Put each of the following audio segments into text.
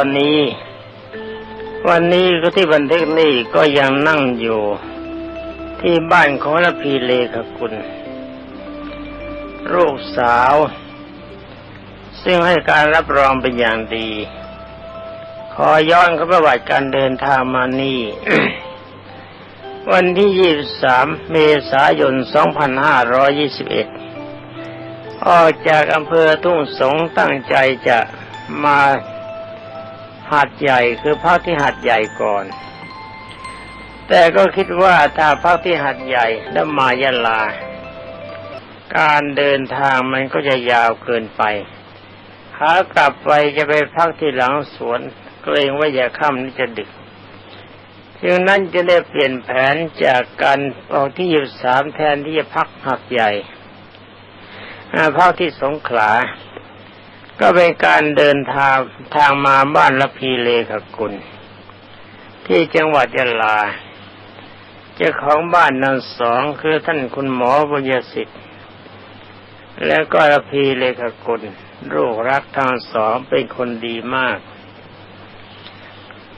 อนนี้ วันนี้ก็ที่บันทึกนี่ก็ยังนั่งอยู่ ที่บ้านของระพีเลขกุลลูกสาว ซึ่งให้การรับรองเป็นอย่างดี ขอย้อนเข้าประวัติการเดินทางมานี่ วันที่23เมษายน2521ออกจากอำเภอทุ่งสงตั้งใจจะมา หาดใหญ่คือพักที่หาดใหญ่ก่อน แต่ก็คิดว่าถ้าพักที่หาดใหญ่แล้วมายะลา การเดินทางมันก็จะยาวเกินไปขากลับไปจะไปพักที่หลังสวนเกรงว่าอย่าค่ำนี่จะดึกจึงนั้นจะได้เปลี่ยนแผนจากการออกที่ยี่สามแทนที่จะพักหักใหญ่พักที่สงขลา ก็เป็นการเดินทางทางมาบ้านละพีเลขกุล ที่จังหวัดยะลา เจ้าของบ้านนั้นสองคือท่านคุณหมอบุญยสิทธิ์ แล้วก็ละพีเลขกุลลูกรักทั้งสองเป็นคนดีมาก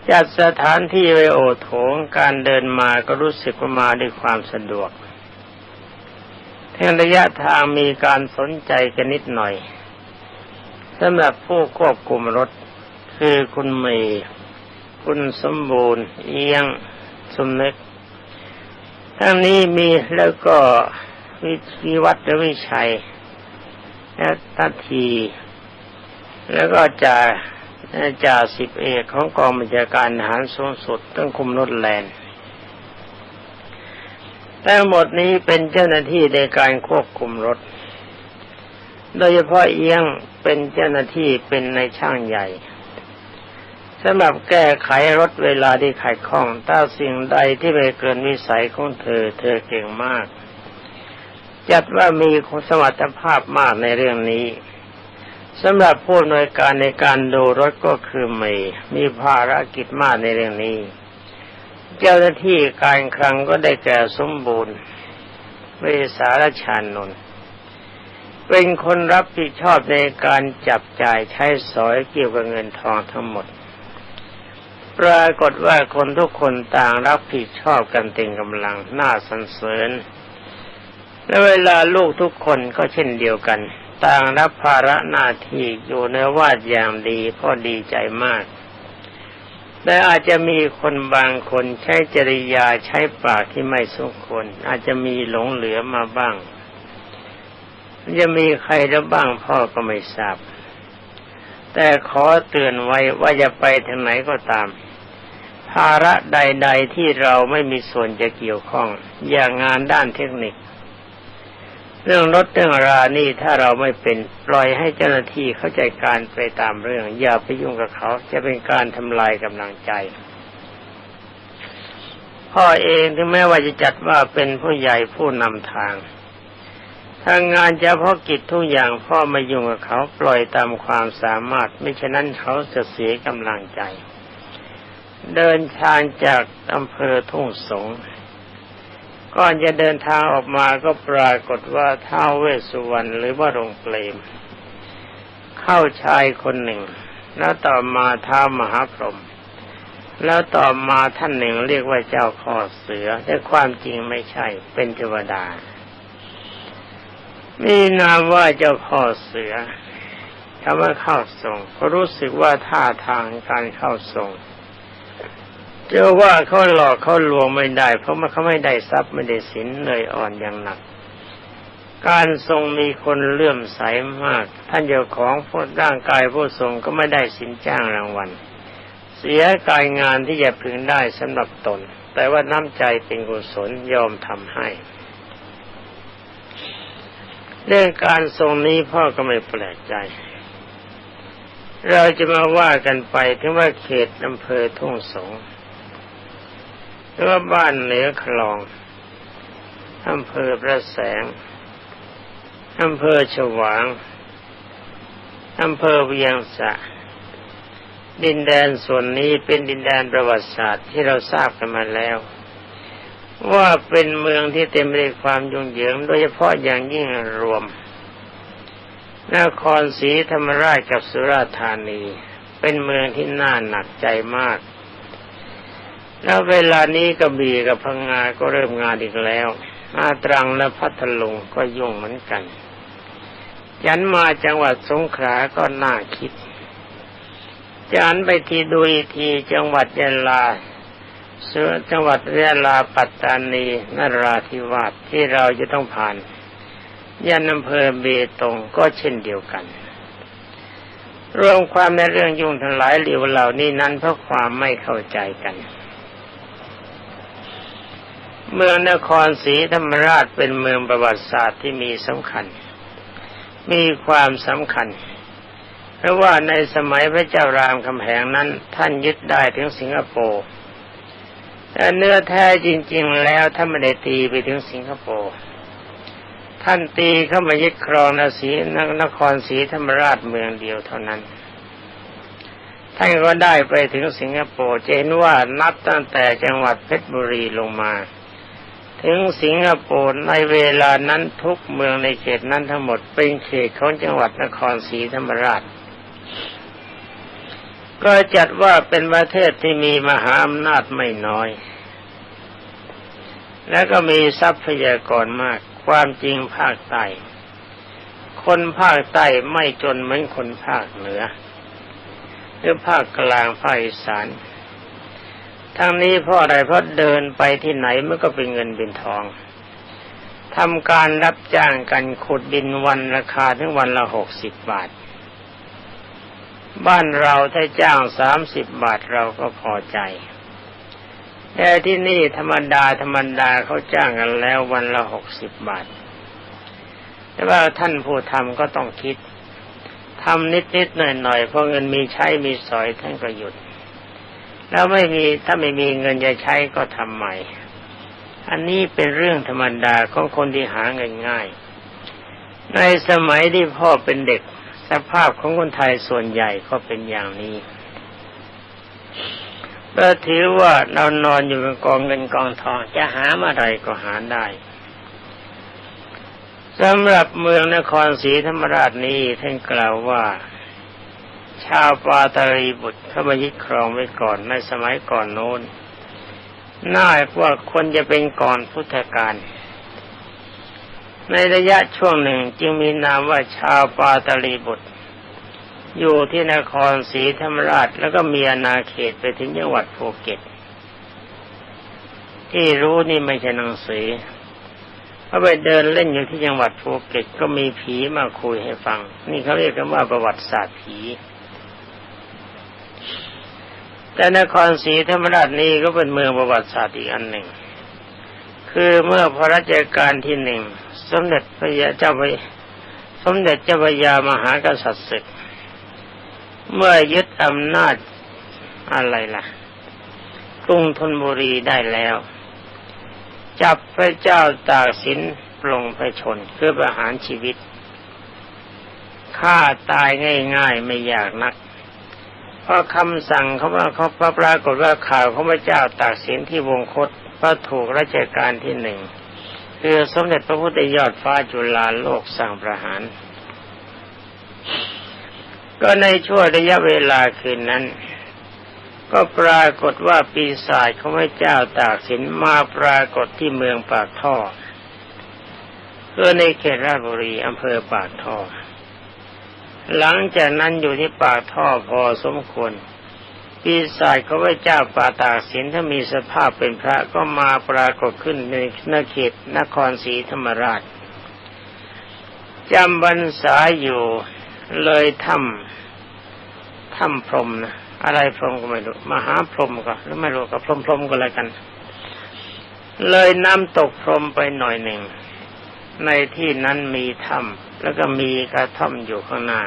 จัดสถานที่ไว้โอโถงการเดินมาก็รู้สึกว่ามาด้วยความสะดวกทั้งระยะทางมีการสนใจกันนิดหน่อย สำหรับผู้ควบคุมรถ คือคุณเมย์คุณสมบูรณ์ เอียงสมนึกทั้งนี้มีแล้วก็วิชีวัตรวิชัยและทัที แล้วก็จ่าจ่าสิบเอกของกองบัญชาการทหารสูงสุดต้องคุมรถแลนทั้งหมดนี้เป็นเจ้าหน้าที่ในการควบคุมรถ โดยเฉพาะเอียงเป็นเจ้าหน้าที่เป็นในช่างใหญ่สำหรับแก้ไขรถเวลาที่ขัดข้องถ้าสิ่งใดที่ไม่เกินวิสัยของเธอ เธอเก่งมาก จัดว่ามีสมรรถภาพมากในเรื่องนี้สำหรับผู้หน่วยการในการดูรถก็คือเมย์มีภารกิจมากในเรื่องนี้ เจ้าหน้าที่การคลังก็ได้แก่สมบูรณ์เวสารชานนท์ เป็นคนรับผิดชอบในการจับจ่ายใช้สอยเกี่ยวกับเงินทองทั้งหมด ปรากฏว่าคนทุกคนต่างรับผิดชอบกันเต็มกำลังน่าสรรเสริญและเวลาลูกทุกคนก็เช่นเดียวกัน ต่างรับภาระหน้าที่อยู่ในวาดอย่างดีพ่อดีใจมากแต่อาจจะมีคนบางคนใช้จริยาใช้ปากที่ไม่สมควร อาจจะมีหลงเหลือมาบ้าง จะมีใครแล้วบ้างพ่อก็ไม่ทราบ แต่ขอเตือนไว้ว่าจะไปทางไหนก็ตาม ภาระใด ๆที่เราไม่มีส่วนจะเกี่ยวข้อง อย่างงานด้านเทคนิค เรื่องรถเรื่องรานี่ถ้าเราไม่เป็นปล่อยให้เจ้าหน้าที่เข้าใจการไปตามเรื่อง อย่าไปยุ่งกับเขาจะเป็นการทำลายกำลังใจพ่อเองถึงแม้ว่าจะจัดว่าเป็นผู้ใหญ่ผู้นำทาง ทางงานเฉพาะกิจทุกอย่างพ่อไม่ยุ่งกับเขาปล่อยตามความสามารถ ไม่ฉะนั้นเขาจะเสียกำลังใจ เดินทางจากอำเภอทุ่งสงก่อนจะเดินทางออกมาก็ปรากฏว่าท้าวเวสสุวรรณหรือว่ารงเปลม เข้าชายคนหนึ่ง แล้วต่อมาท้าวมหาพรหมแล้วต่อมาท่านหนึ่งเรียกว่าเจ้าข้อเสือแต่ความจริงไม่ใช่เป็นเทวดา มีนามว่าเจ้าพ่อเสือคำว่าเข้าส่งเขารู้สึกว่าท่าทางการเข้าส่งเจอว่าเขาหลอกเขาลวงไม่ได้ เพราะมันเขาไม่ได้ทรัพย์ไม่ได้สินเลยอ่อนอย่างหนัก การทรงมีคนเลื่อมใสมาก ท่านเจ้าของผู้ร่างกายผู้ทรงก็ไม่ได้สินจ้างรางวัล เสียการงานที่จะพึงได้สำหรับตน แต่ว่าน้ำใจเป็นกุศลยอมทำให้ เรื่องการทรงนี้พ่อก็ไม่แปลกใจ เราจะมาว่ากันไปถึงว่าเขตอำเภอทุ่งสงหรือว่าบ้านเหนือคลองอำเภอพระแสงอำเภอฉวางอำเภอเวียงสะ ดินแดนส่วนนี้เป็นดินแดนประวัติศาสตร์ที่เราทราบกันมาแล้ว ว่าเป็นเมืองที่เต็มไปด้วยความยุ่งเหยิง โดยเฉพาะอย่างยิ่งรวม นครศรีธรรมราชกับสุราษฎร์ธานี เป็นเมืองที่น่าหนักใจมาก แล้วเวลานี้กระบี่กับพังงาก็เริ่มงานอีกแล้วอาตรังและพัทลุงก็ยุ่งเหมือนกัน ยันมาจังหวัดสงขลาก็น่าคิดจันไปทีดูอีทีจังหวัดยะลา ส่วนจังหวัดยะลาปัตตานีนราธิวาสที่เราจะต้องผ่านยันอำเภอเบตงก็เช่นเดียวกัน รวมความในเรื่องยุ่งทั้งหลายเหลียวเหล่านี้นั้นเพราะความไม่เข้าใจกัน เมืองนครศรีธรรมราชเป็นเมืองประวัติศาสตร์ที่มีสำคัญ มีความสำคัญ เพราะว่าในสมัยพระเจ้ารามคำแหงนั้น ท่านยึดได้ถึงสิงคโปร์ แต่เนื้อแท้จริง ๆ แล้วท่านไม่ได้ตีไปถึงสิงคโปร์ท่านตีเข้ามายึดครองนศีนครศรีธรรมราชเมืองเดียวเท่านั้น ท่านก็ได้ไปถึงสิงคโปร์เจนว่านับตั้งแต่จังหวัดเพชรบุรีลงมา ถึงสิงคโปร์ในเวลานั้นทุกเมืองในเขตนั้นทั้งหมดเป็นเขตของจังหวัดนครศรีธรรมราช ก็จัดว่าเป็นประเทศที่มีมหาอำนาจไม่น้อย และก็มีทรัพยากรมาก ความจริงภาคใต้ คนภาคใต้ไม่จนเหมือนคนภาคเหนือ หรือภาคกลางภาคอีสานทั้งนี้เพราะอะไรเพราะเดินไปที่ไหนมันก็เป็นเงินเป็นทองทำการรับจ้างกันขุดดินวันราคาถึงวันละหกสิบบาท บ้านเราถ้าจ้างสามสิบบาทเราก็พอใจ แต่ที่นี่ธรรมดาธรรมดาเขาจ้างกันแล้ววันละหกสิบบาท แต่ว่าท่านผู้ทำก็ต้องคิดทำนิดๆหน่อยๆเพราะเงินมีใช้มีสอยท่านก็หยุด แล้วไม่มีถ้าไม่มีเงินจะใช้ก็ทำใหม่ อันนี้เป็นเรื่องธรรมดาของคนที่หาเงินง่าย ในสมัยที่พ่อเป็นเด็ก สภาพของคนไทยส่วนใหญ่ก็เป็นอย่างนี้ก็ถือว่าเรานอนอยู่กับกองเงินกองทองจะหามาไรก็หาได้สำหรับเมืองนครศรีธรรมราชนี้ท่านกล่าวว่า ชาวปาตรีบุตรเข้ามายึดครองไว้ก่อนในสมัยก่อนโน้นน่าว่าคนจะเป็นก่อนพุทธกาล ในระยะช่วงหนึ่งจึงมีนามว่าชาวปาตลีบุตร อยู่ที่นครศรีธรรมราชแล้วก็มีอาณาเขตไปถึงจังหวัดภูเก็ต ที่รู้นี่ไม่ใช่หนังสือพอไปเดินเล่นอยู่ที่จังหวัดภูเก็ตก็มีผีมาคุยให้ฟัง นี่เขาเรียกกันว่าประวัติศาสตร์ผีแต่นครศรีธรรมราชนี้ก็เป็นเมืองประวัติศาสตร์อีกอันหนึ่ง คือเมื่อพระราชการที่หนึ่งสมเด็จพระยาเจ้าไปสมเด็จเจ้าพระยามหากษัตริย์ศึก เมื่อยึดอำนาจอะไรล่ะ กรุงธนบุรีได้แล้ว จับพระเจ้าตากสินปลงพระชนเพื่อประหารชีวิตฆ่าตายง่ายๆไม่ยากนักเพราะคำสั่งเขาว่าเขาปรากฏว่าข่าวของพระเจ้าตากสินที่วงคต พระถูกราชการที่หนึ่งคือสมเด็จพระพุทธยอดฟ้าจุฬาโลกสั่งประหาร ก็ในช่วงระยะเวลาคืนนั้น ก็ปรากฏว่าปีศาจของพระเจ้าตากสินมาปรากฏที่เมืองปากท่อคือในเขตราชบุรีอำเภอปากท่อ หลังจากนั้นอยู่ที่ปากท่อพอสมควร ปีศาจของพระเจ้าปาตากสินถ้ามีสภาพเป็นพระก็มาปรากฏขึ้นในนเขตนครศรีธรรมราชจำบรรษาอยู่เลยทำทำพรมนะอะไรพรมก็ไม่รู้มหาพรมก็หรือไม่รู้ก็พรมพรมก็แล้วกัน เลยน้ำตกพรมไปหน่อยหนึ่ง ในที่นั้นมีถ้ำแล้วก็มีกระท่อมอยู่ข้างหน้า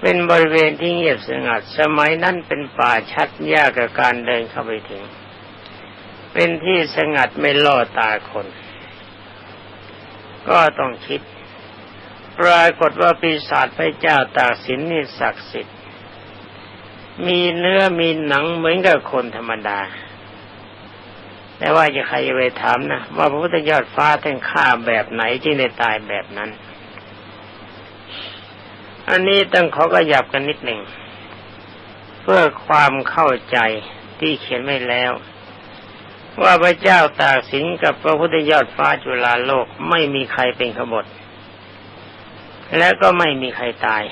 เป็นบริเวณที่เงียบสงัด สมัยนั้นเป็นป่าชัดยากกับการเดินเข้าไปถึง เป็นที่สงัดไม่ล่อตาคน ก็ต้องคิด ปรากฏว่าปีศาจพระเจ้าตากสินนี่ศักดิ์สิทธิ์ มีเนื้อมีหนังเหมือนกับคนธรรมดา แต่ว่าจะใครจะไปถามนะ ว่าพระพุทธยอดฟ้าท่านฆ่าแบบไหนจึงได้ตายแบบนั้น อันนี้ต้องขอกระยับกันนิดหนึ่ง เพื่อความเข้าใจที่เขียนไว้แล้ว ว่าพระเจ้าตากสินกับพระพุทธยอดฟ้าจุฬาโลกไม่มีใครเป็นขบฏและก็ไม่มีใครตาย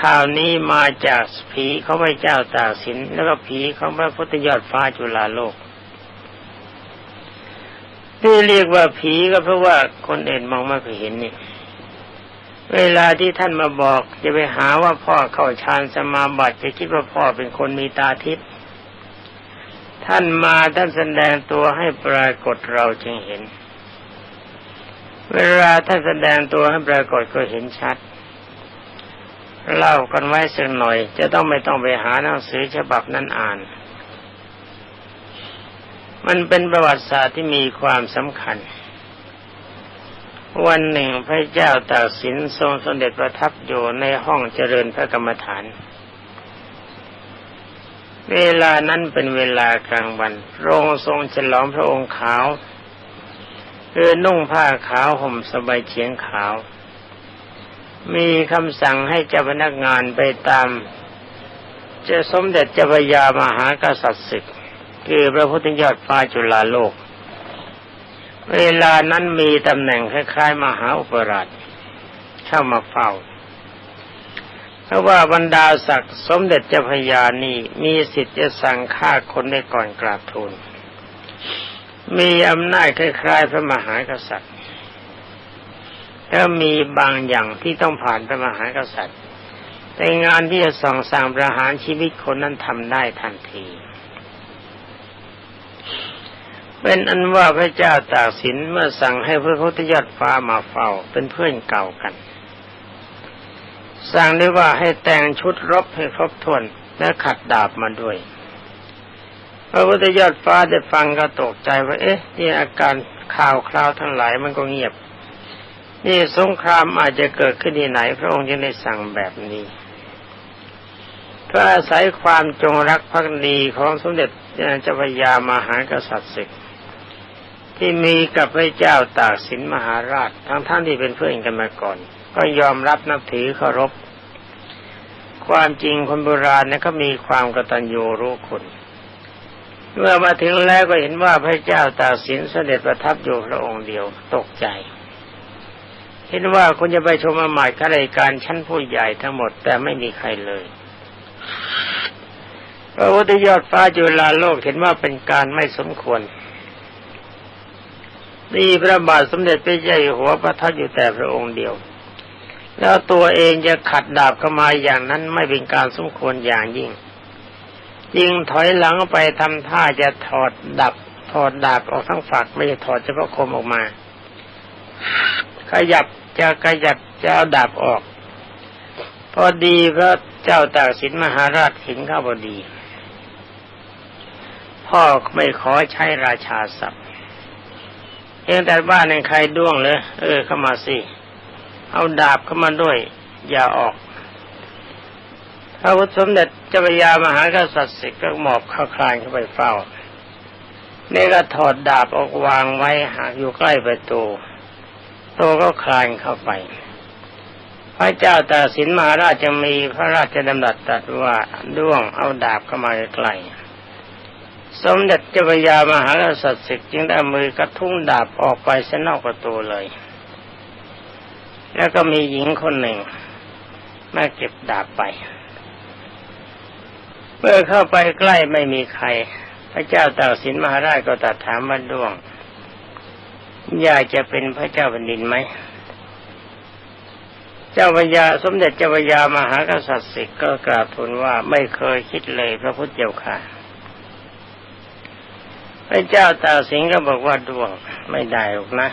ข่าวนี้มาจากผีของพระเจ้าตากสินแล้วก็ผีของพระพุทธยอดฟ้าจุฬาโลกที่เรียกว่าผีก็เพราะว่าคนอื่นมองไม่เคยเห็นนี่ เวลาที่ท่านมาบอกจะไปหาว่าพ่อเข้าฌานสมาบัติจะคิดว่าพ่อเป็นคนมีตาทิพย์ท่านมาท่านแสดงตัวให้ปรากฏเราจึงเห็น เวลาท่านแสดงตัวให้ปรากฏก็เห็นชัด เล่ากันไว้สักหน่อย จะต้องไม่ต้องไปหาหนังสือฉบับนั้นอ่าน มันเป็นประวัติศาสตร์ที่มีความสำคัญ วันหนึ่งพระเจ้าตากสินทรงสมเด็จประทับอยู่ในห้องเจริญพระกรรมฐาน เวลานั้นเป็นเวลากลางวันโรงทรงฉลองพระองค์ขาวคือนุ่งผ้าขาวห่มสบายเฉียงขาว มีคำสั่งให้เจ้าพนักงานไปตามจะสมเด็จเจ้าพยามหากษัตริย์ศึก คือพระพุทธยอดฟ้าจุฬาโลก เวลานั้นมีตำแหน่งคล้ายๆ มหาอุปราชเข้ามาเฝ้า เพราะว่าบรรดาศักดิ์สมเด็จเจ้าพญานี่มีสิทธิ์จะสั่งฆ่าคนได้ก่อนกราบทูล มีอำนาจคล้ายๆ พระมหากษัตริย์แล้วมีบางอย่างที่ต้องผ่านพระมหากษัตริย์ แต่งานที่จะส่องสั่งประหารชีวิตคนนั้นทำได้ทันที เป็นอันว่าพระเจ้าตากสินเมื่อสั่งให้พระพุทธยอดฟ้ามาเฝ้าเป็นเพื่อนเก่ากัน สั่งได้ว่าให้แต่งชุดรบให้ครบถ้วนและขัดดาบมาด้วยพระพุทธยอดฟ้าได้ฟังก็ตกใจว่า เอ๊ะนี่อาการข่าวคราวทั้งหลายมันก็เงียบ นี่สงครามอาจจะเกิดขึ้นที่ไหน พระองค์จึงได้สั่งแบบนี้เพื่ออาศัยความจงรักภักดีของสมเด็จเจ้าพยามหากษัตริย์ศึก ที่มีกับพระเจ้าตากสินมหาราช ทั้งท่านที่เป็นเพื่อนกันมาก่อน ก็ยอมรับนับถือเคารพ ความจริงคนโบราณนี่ยก็มีความกตัญญูรู้คุณเมื่อมาถึงแล้วก็เห็นว่าพระเจ้าตากสินเสด็จประทับอยู่พระองค์เดียวตกใจเห็นว่าคุณจะไปชมอามาตย์ข้าราชการชั้นผู้ใหญ่ทั้งหมดแต่ไม่มีใครเลยพระพุทธยอดฟ้าจุฬาโลกเห็นว่าเป็นการไม่สมควร นี่พระบาทสมเด็จพระเจ้าอยู่หัวประทับอยู่แต่พระองค์เดียว แล้วตัวเองจะขัดดาบเข้ามาอย่างนั้นไม่เป็นการสมควรอย่างยิ่งยิงถอยหลังไปทำท่าจะถอดดับถอดดาบออกทั้งฝักไม่ใช่ถอดเฉพาะคมออกมา ขยับจะขยับจะเอาดาบออก พอดีพระเจ้าตากสินมหาราชเห็นข้าพอดี พ่อไม่ขอใช้ราชาศัพท์ เองแต่บ้านในใครด้วงเลยเออเข้ามาสิเอาดาบเข้ามาด้วย อย่าออกพระพุทธสมเด็จเจ้าพยามหากษัตริย์สิก็หมอบเข้าคลานเข้าไปเฝ้านี่ก็ถอดดาบออกวางไว้หากอยู่ใกล้ประตูโตก็คลานเข้าไป พระเจ้าตาสินมหาราชจะมีพระราชดำรัสตรัสว่าด้วงเอาดาบเข้ามาใกล้ สมเด็จเจ้าพยามหากษัตริย์ศึกจึงได้มือกระทุ้งดาบออกไปเสนอกประตูเลย แล้วก็มีหญิงคนหนึ่งมาเก็บดาบไป เมื่อเข้าไปใกล้ไม่มีใคร พระเจ้าตากสินมหาราชก็ตัดถามว่าดวง อยากจะเป็นพระเจ้าแผ่นดินไหม เจ้าพญาสมเด็จเจ้าพญามหากษัตริย์ศึกก็กราบทูลว่าไม่เคยคิดเลยพระพุทธเจ้าค่ะ ระเจ้าตาสิงก็บอกว่าดวงไม่ได้หรอกนะ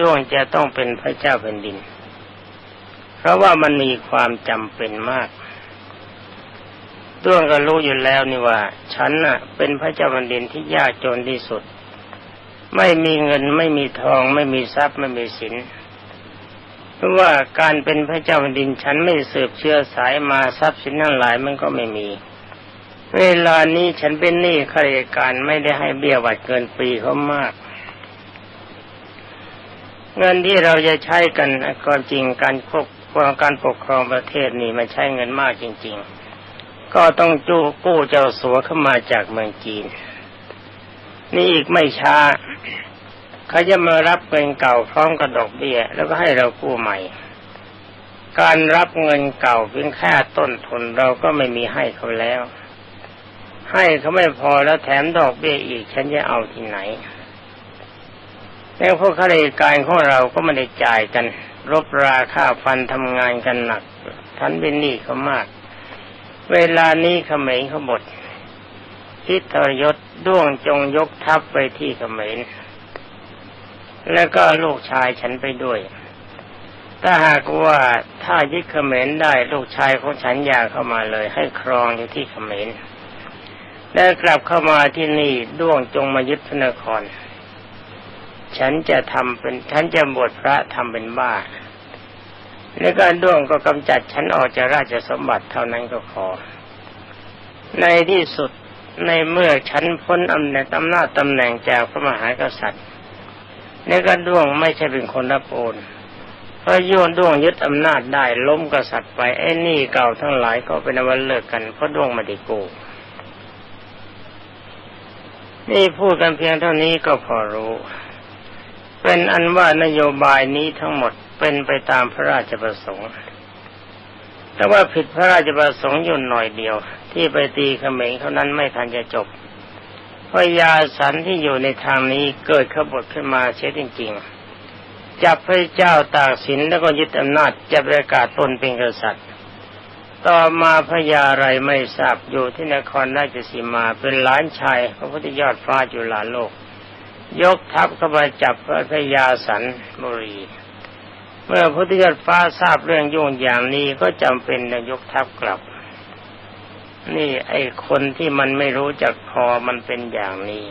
ดวงจะต้องเป็นพระเจ้าแผ่นดิน เพราะว่ามันมีความจำเป็นมากดวงก็รู้อยู่แล้วนี่ว่า ฉันน่ะ เป็นพระเจ้าแผ่นดินที่ยากจนที่สุด ไม่มีเงินไม่มีทอง ไม่มีทรัพย์ไม่มีสินเพราะว่าการเป็นพระเจ้าแผ่นดินฉันไม่สืบเชื้อสายมาทรัพย์สินทั้งหลายมันก็ไม่มี เวลานี้ฉันเป็นหนี้ข้าราชการไม่ได้ให้เบี้ยวัดเกินปีเขามาก เงินที่เราจะใช้กันความจริงการควบการปกครองประเทศนี่มันใช้เงินมากจริง ๆ ก็ต้องจูกู้เจ้าสัวเข้ามาจากเมืองจีน นี่อีกไม่ช้าเขาจะมารับเงินเก่าพร้อมกับดอกเบี้ย แล้วก็ให้เรากู้ใหม่ การรับเงินเก่าเพียงแค่ต้นทุนเราก็ไม่มีให้เขาแล้ว ให้เขาไม่พอแล้วแถมดอกเบี้ยอีก ฉันจะเอาที่ไหนแล้วพวกข้าราชการของเราก็ไม่ได้จ่ายกัน รบราค่าฟันทำงานกันหนักท่านเป็นหนี้เขามาก เวลานี้เขมรเขาหมดทิทรยศด้วงจงยกทัพไปที่เขมรแล้วก็ลูกชายฉันไปด้วย ถ้าหากว่าถ้ายึดเขมรได้ลูกชายของฉันอยากเข้ามาเลย ให้ครองอยู่ที่เขมร แล้กลับเข้ามาที่นี่ด้วงจงมายึดพระนคร ฉันจะทำเป็นฉันจะบวชพระทำเป็นบ้า แล้วก็ด้วงก็กำจัดฉันออกจากราชสมบัติเท่านั้นก็พอในที่สุดในเมื่อฉันพ้นอำนาจอำนาจตำแหน่งจากพระมหากษัตริย์นี่ก็ด้วงไม่ใช่เป็นคนรับโอนเพราะโยนด้วงยึดอำนาจได้ล้มกษัตริย์ไปไอ้นี่เก่าทั้งหลายก็เป็นวันเลิกกันเพราะด้วงมาด้โก นี่พูดกันเพียงเท่านี้ก็พอรู้ เป็นอันว่านโยบายนี้ทั้งหมดเป็นไปตามพระราชประสงค์ แต่ว่าผิดพระราชประสงค์อยู่หน่อยเดียว ที่ไปตีเขมรเท่านั้นไม่ทันจะจบพยาสันที่อยู่ในทางนี้เกิดขบฏขึ้นมาเช่จริงๆจับพระเจ้าตากสินแล้วก็ยึดอำนาจจะประกาศตนเป็นกษัตริย์ ต่อมาพระยาไรไม่ทราบอยู่ที่นครราชสีมาเป็นหลานชายพระพุทธยอดฟ้าจุฬาโลก ยกทัพเข้ามาจับพระพยาสันบุรี เมื่อพระพุทธยอดฟ้าทราบเรื่องยุ่งอย่างนี้ก็จำเป็นจะยกทัพกลับ นี่ไอ้คนที่มันไม่รู้จักพอมันเป็นอย่างนี้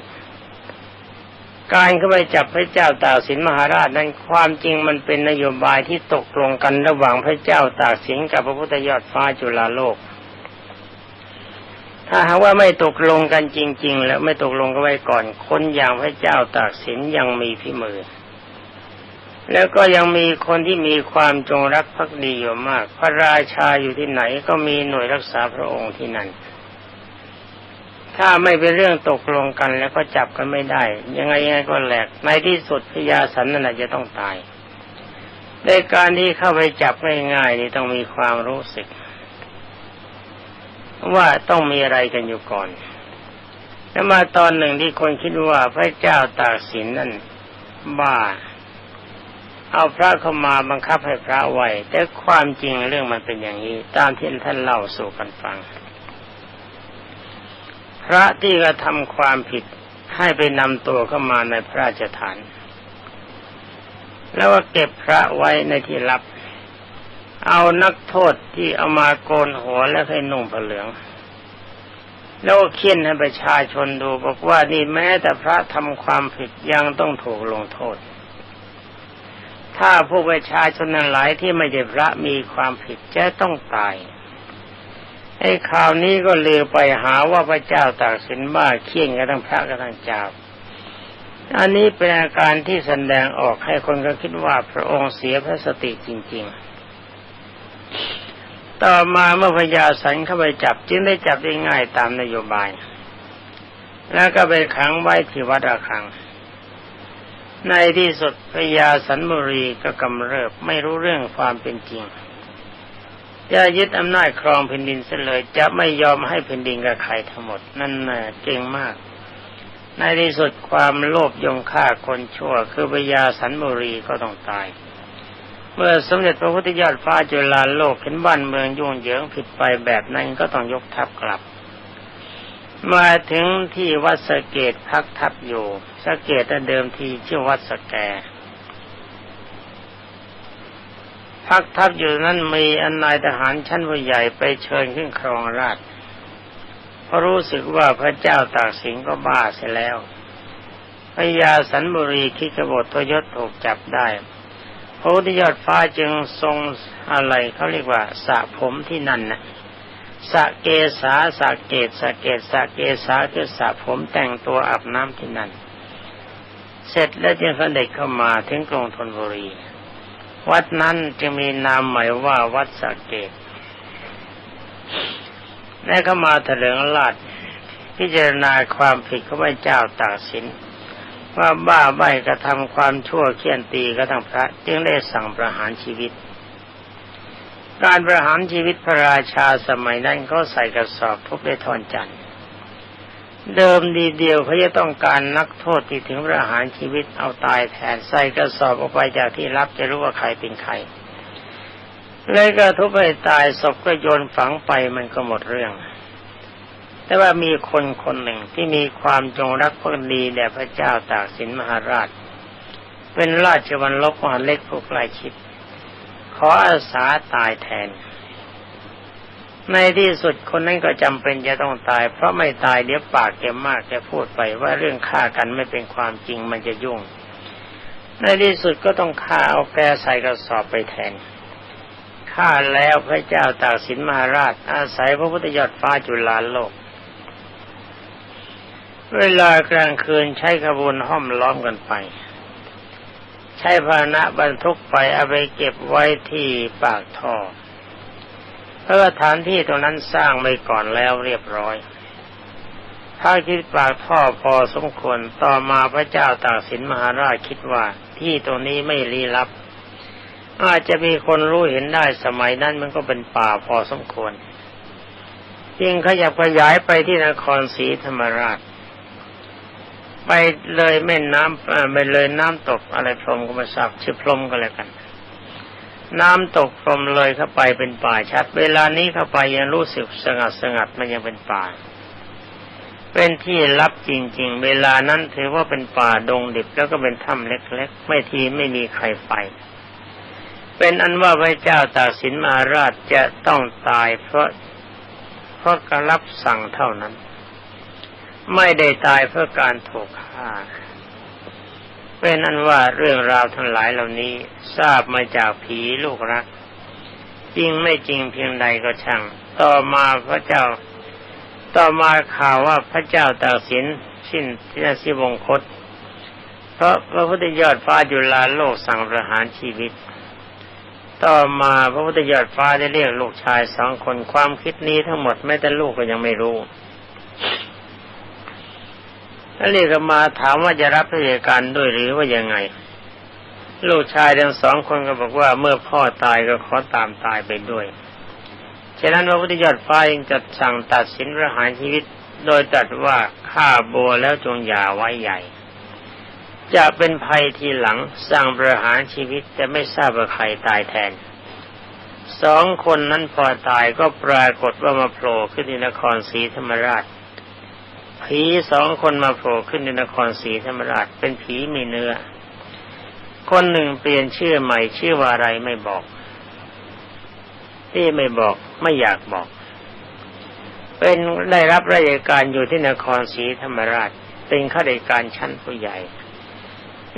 การเข้าไปจับพระเจ้าตากสินมหาราชนั้นความจริงมันเป็นนโยบายที่ตกลงกันระหว่างพระเจ้าตากสินกับพระพุทธยอดฟ้าจุฬาโลก ถ้าหากว่าไม่ตกลงกันจริง ๆ แล้วไม่ตกลงกันไว้ก่อน คนอย่างพระเจ้าตากสินยังมีพิมือ แล้วก็ยังมีคนที่มีความจงรักภักดีอยู่มาก พระราชาอยู่ที่ไหนก็มีหน่วยรักษาพระองค์ที่นั่น ถ้าไม่เป็นเรื่องตกลงกันแล้วก็จับกันไม่ได้ ยังไงยังไงก็แหลกในที่สุดพญาสันนั่นจะต้องตายในการที่เข้าไปจับง่ายๆนี่ต้องมีความรู้สึก ว่าต้องมีอะไรกันอยู่ก่อนแล้วมาตอนหนึ่งที่คนคิดว่าพระเจ้าตากสินนั่นบ้า เอาพระเข้ามาบังคับให้พระไหวแต่ความจริงเรื่องมันเป็นอย่างนี้ ตามที่ท่านเล่าสู่กันฟัง พระที่กระทำความผิดให้ไปนำตัวเข้ามาในพระราชฐาน แล้วก็เก็บพระไว้ในที่ลับ เอานักโทษที่เอามาโกนหัวแล้วให้นุ่งผ้าเหลือง แล้วเคี่ยนให้ประชาชนดูบอกว่านี่แม้แต่พระทำความผิดยังต้องถูกลงโทษ ถ้าผู้ประชาชนนั้นหลายที่ไม่ได้พระมีความผิดจะต้องตาย ไอ้ข่าวนี้ก็เลือไปหาว่าพระเจ้าตากสินบ้าเคี่ยงกันทั้งพระกันทั้งเจ้า อันนี้เป็นอาการที่แสดงออกให้คนก็คิดว่าพระองค์เสียพระสติจริง ๆ ต่อมาเมื่อพญาสันเข้าไปจับจึงได้จับได้ง่ายตามนโยบาย แล้วก็ไปขังไว้ที่วัดระฆัง ในที่สุดพญาสันบุรีก็กำเริบไม่รู้เรื่องความเป็นจริง จะยึดอำนาจครองแผ่นดินเสียเลย จะไม่ยอมให้แผ่นดินกับใครทั้งหมด นั่นน่ะเก่งมาก ในที่สุดความโลภยงฆ่าคนชั่ว คือพญาสันบุรีก็ต้องตาย เมื่อสมเด็จพระพุทธยอดฟ้าจุฬาโลกเห็นบ้านเมืองยุ่งเหยิงผิดไปแบบนั้นก็ต้องยกทัพกลับ มาถึงที่วัดสเกตพักทับอยู่สเกตเดิมทีชื่อวัดสแก พักทับอยู่นั้นมีอันนายทหารชั้นผู้ใหญ่ไปเชิญขึ้นครองราชเพราะรู้สึกว่าพระเจ้าตากสินก็บ้าเสียแล้วพญาสันบุรีคิดกบฏทยศถูกจับได้พระพุทธยอดฟ้าจึงทรงอะไรเขาเรียกว่าสระผมที่นั่นนะสะเกสาสะเกตสะเกตสะเกสาคือสระผมแต่งตัวอาบน้ำที่นั่น เสร็จแล้วจึงเสด็จเข้ามาถึงกรุงธนบุรี วัดนั้นจึงมีนามหมายว่าวัดสะเกตและก็มาเถลิงราชพิจารณาความผิดของพระเจ้าตากสิน ว่าบ้าใบกระทำความชั่วเคี่ยนตีกระทั่งพระ จึงได้สั่งประหารชีวิต การประหารชีวิตพระราชาสมัยนั้นก็ใส่กระสอบทุบด้วยทอนจันทร์ เดิมดีเดียวเขาจะต้องการนักโทษที่ถึงประหารชีวิตเอาตายแทนใส่กระสอบออกไปจากที่รับจะรู้ว่าใครเป็นใครเลยก็ทุบไปตายศพก็โยนฝังไปมันก็หมดเรื่อง แต่ว่ามีคนคนหนึ่งที่มีความจงรักภักดีแด่พระเจ้าตากสินมหาราช เป็นราชวันลบมหาเล็กผู้ใกล้ชิดขออาสาตายแทน ในที่สุดคนนั้นก็จำเป็นจะต้องตาย เพราะไม่ตายเดี๋ยวปากแกมากแกพูดไปว่าเรื่องฆ่ากันไม่เป็นความจริงมันจะยุ่ง ในที่สุดก็ต้องฆ่าเอาแกใส่กระสอบไปแทนฆ่าแล้วพระเจ้าตากสินมหาราช อาศัยพระพุทธยอดฟ้าจุฬาโลก เวลากลางคืนใช้ขบวนห้อมล้อมกันไป ใช้พาหนะบรรทุกไปเอาไปเก็บไว้ที่ปากท่อ พราะฐานที่ตรงนั้นสร้างไม่ก่อนแล้วเรียบร้อยถ้าคิดปากท่อพอสมควรต่อมาพระเจ้าตากสินมหาราชคิดว่า ที่ตรงนี้ไม่ลี้ลับ อาจจะมีคนรู้เห็นได้สมัยนั้นมันก็เป็นป่าพอสมควรจึงขยับขยายไปที่นครศรีธรรมราช ไปเลยแม่น้ำไปเลยน้ำตกอะไรพรมก็มาสับชื่อพรมก็แล้วกัน น้ำตกพรมเลยเข้าไปเป็นป่าชัด เวลานี้เข้าไปยังรู้สึกสงัดสงัดมันยังเป็นป่า เป็นที่ลับจริง ๆ เวลานั้นถือว่าเป็นป่าดงดิบแล้วก็เป็นถ้ำเล็ก ๆ ไม่ทีไม่มีใครไป เป็นอันว่าพระเจ้าตากสินมาราชจะต้องตายเพราะเพราะการรับสั่งเท่านั้น ไม่ได้ตายเพราะการถูกฆ่า เป็นอันว่าเรื่องราวทั้งหลายเหล่านี้ทราบมาจากผีลูกรัก จริงไม่จริงเพียงใดก็ช่าง ต่อมาพระเจ้า ต่อมาข่าวว่าพระเจ้าตากสินสิ้นที่สิวงคต เพราะพระพุทธยอดฟ้าจุฬาโลกสั่งประหารชีวิต ต่อมาพระพุทธยอดฟ้าได้เรียกลูกชายสองคนความคิดนี้ทั้งหมดแม้แต่ลูกก็ยังไม่รู้ ถ้าเรียกมาถามว่าจะรับราชการด้วยหรือว่ายังไง ลูกชายทั้งสองคนก็บอกว่าเมื่อพ่อตายก็ขอตามตายไปด้วยฉะนั้นพระพุทธยอดฟ้ายังจัดสั่งตัดสินประหารชีวิต โดยตัดว่าฆ่าโบแล้วจงอย่าไว้ใหญ่ จะเป็นภัยทีหลังสั่งประหารชีวิตแต่ไม่ทราบว่าใครตายแทนสองคนนั้นพอตายก็ปรากฏว่ามาโผล่ขึ้นในนครศรีธรรมราช ผีสองคนมาโผล่ขึ้นในนครศรีธรรมราชเป็นผีมีเนื้อ คนหนึ่งเปลี่ยนชื่อใหม่ชื่อว่าอะไรไม่บอก ที่ไม่บอกไม่อยากบอก เป็นได้รับราชการอยู่ที่นครศรีธรรมราช เป็นข้าราชการชั้นผู้ใหญ่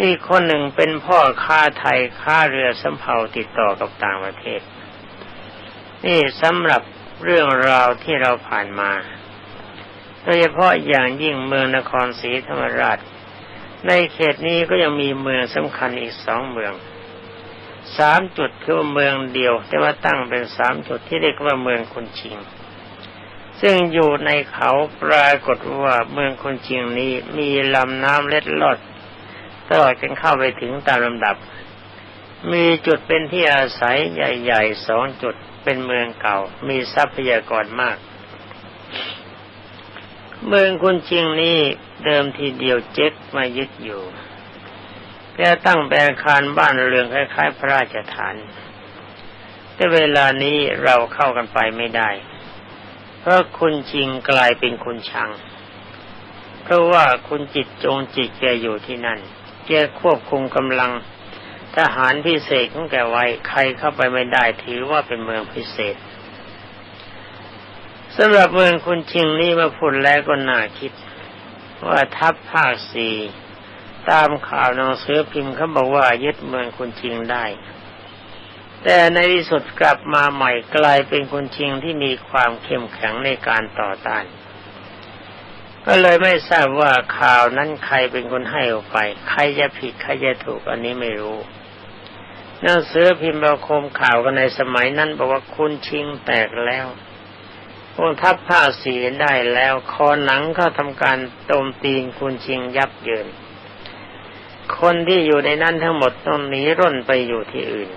อีกคนหนึ่งเป็นพ่อค้าไทยค้าเรือสำเภาติดต่อกับต่างประเทศ นี่สำหรับเรื่องราวที่เราผ่านมา โดยเฉพาะอย่างยิ่งเมืองนครศรีธรรมราช ในเขตนี้ก็ยังมีเมืองสำคัญอีกสองเมืองสามจุดคือเมืองเดียว แต่ว่าตั้งเป็นสามจุดที่เรียกว่าเมืองคุณชิง ซึ่งอยู่ในเขาปรากฏว่าเมืองคุณชิงนี้มีลำน้ำเล็ดลอดตลอดจนเข้าไปถึงตามลำดับ มีจุดเป็นที่อาศัยใหญ่ๆสองจุดเป็นเมืองเก่า มีทรัพยากรมาก เมืองคุณจริงนี้เดิมทีเดียวเจ็กมายึดอยู่แต่ตั้งแปลงคารบ้านเรือนคล้ายๆ พระราชฐาน แต่เวลานี้เราเข้ากันไปไม่ได้ เพราะคุณจริงกลายเป็นคุณชัง เพราะว่าคุณจิตจงจิตแกอยู่ที่นั่น แกควบคุมกำลังทหารพิเศษของแกไว้ ใครเข้าไปไม่ได้ถือว่าเป็นเมืองพิเศษ สำหรับเมืองคุณชิงนี่มาพูดแล้วก็น่าคิด ว่าทัพภาคสี่ตามข่าวหนังสือพิมพ์เขาบอกว่ายึดเมืองคุณชิงได้ แต่ในที่สุดกลับมาใหม่กลายเป็นคนชิงที่มีความเข้มแข็งในการต่อต้าน ก็เลยไม่ทราบว่าข่าวนั้นใครเป็นคนให้ออกไป ใครจะผิดใครจะถูกอันนี้ไม่รู้หนังสือพิมพ์เราคมข่าวกันในสมัยนั้นบอกว่าคุณชิงแตกแล้ว องทัพผ้าสีได้แล้วคอหนังเข้าทำการโจมตีนคุณชิงยับเยิน คนที่อยู่ในนั้นทั้งหมดต้องหนีร่นไปอยู่ที่อื่น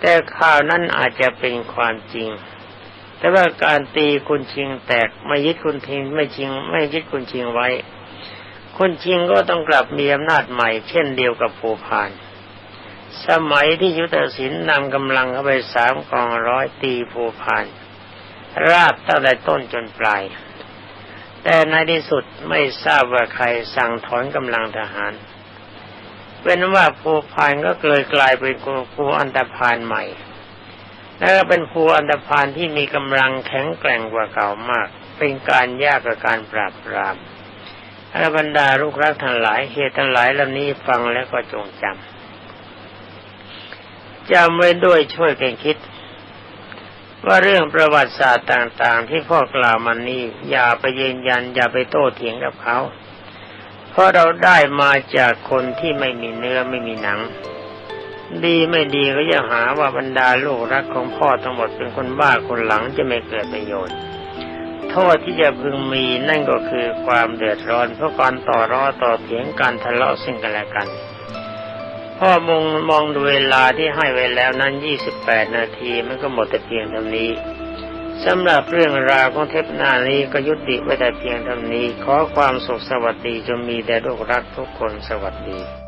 แต่ข่าวนั้นอาจจะเป็นความจริง แต่ว่าการตีคุณชิงแตกไม่ยึดคุณทิงไม่ชิง ไม่ยึดคุณชิงไว้ คุณชิงก็ต้องกลับมีอำนาจใหม่เช่นเดียวกับภูพานสมัยที่ยุทธศิลป์นำกำลังเข้าไปสามกองร้อยตีภูพาน ราบตั้งแต่ต้นจนปลาย แต่ในที่สุดไม่ทราบว่าใครสั่งถอนกำลังทหาร เป็นว่าภูพานก็เลยกลายเป็นภูอันตพานใหม่ และเป็นภูอันตพานที่มีกำลังแข็งแกร่งกว่าเก่ามาก เป็นการยากกับการปราบปรามอรบรรดาลูกรักทั้งหลายเหตุทั้งหลายเหล่านี้ฟังแล้วก็จงจำจำไว้ด้วยช่วยกันคิด ว่าเรื่องประวัติศาสตร์ต่าง ๆ ที่พ่อกล่าวมานี้อย่าไปยืนยัน อย่าไปโต้เถียงกับเขา เพราะเราได้มาจากคนที่ไม่มีเนื้อไม่มีหนัง ดีไม่ดีก็จะหาว่าบรรดาลูกรักของพ่อทั้งหมดเป็นคนบ้าคนหลังจะไม่เกิดประโยชน์ โทษที่จะพึงมีนั่นก็คือความเดือดร้อนเพราะการต่อรอต่อเถียงการทะเลาะซึ่งกันและกัน พ่อมองมองดูเวลาที่ให้ไว้แล้วนั้น 28 นาทีมันก็หมดแต่เพียงเท่านี้สำหรับเรื่องราวของเทปนานี้ก็ยุติไว้แต่เพียงเท่านี้ ขอความสุขสวัสดีจงมีแด่ลูกรักทุกคนสวัสดี